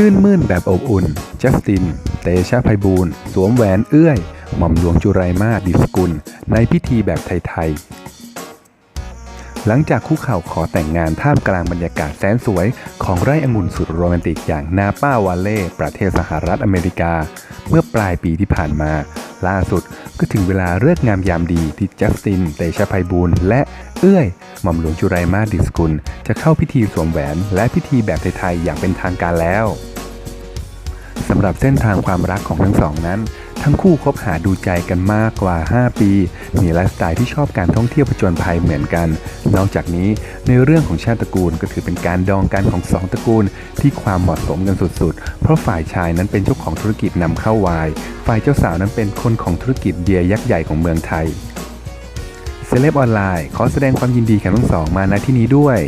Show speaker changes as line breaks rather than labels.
ชื่นมื่นแบบอบอุ่น จัสติน เตชะไพบูลสวมแหวนเอื้อย หม่อมหลวงจุไรมาดิสกุล ในพิธีแบบไทยๆ หลังจากคู่เข่าขอแต่งงานท่ามกลางบรรยากาศแสนสวย ของไร่องุ่นสุดโรแมนติกอย่างนาป้าวาเล่ประเทศสหรัฐอเมริกา เมื่อปลายปีที่ผ่านมา ล่าสุดก็ถึงเวลาเลิกงามยามดีที่จัสติน เตชะไพบูลและ เอื้อย หม่อมหลวงจุไรมาดิสกุล จะเข้าพิธีสวมแหวนและพิธีแบบไทยๆอย่างเป็นทางการแล้วสำหรับเส้นทางความรักของทั้งสองนั้น ทั้งคู่คบหาดูใจกันมากกว่า 5 ปี มีไลฟ์สไตล์ที่ชอบการท่องเที่ยวผจญภัยเหมือนกัน นอกจากนี้ในเรื่องของชาติตระกูลก็ถือเป็นการดองกันของสองตระกูล ที่ความเหมาะสมกันสุดๆ เพราะฝ่ายชายนั้นเป็นเจ้าของธุรกิจนำเข้าวาย ฝ่ายเจ้าสาวนั้นเป็นคนของธุรกิจเบียร์ยักษ์ใหญ่ของเมืองไทย เซเลบออนไลน์ขอแสดงความยินดีกับทั้งสองมาณที่นี้ด้วย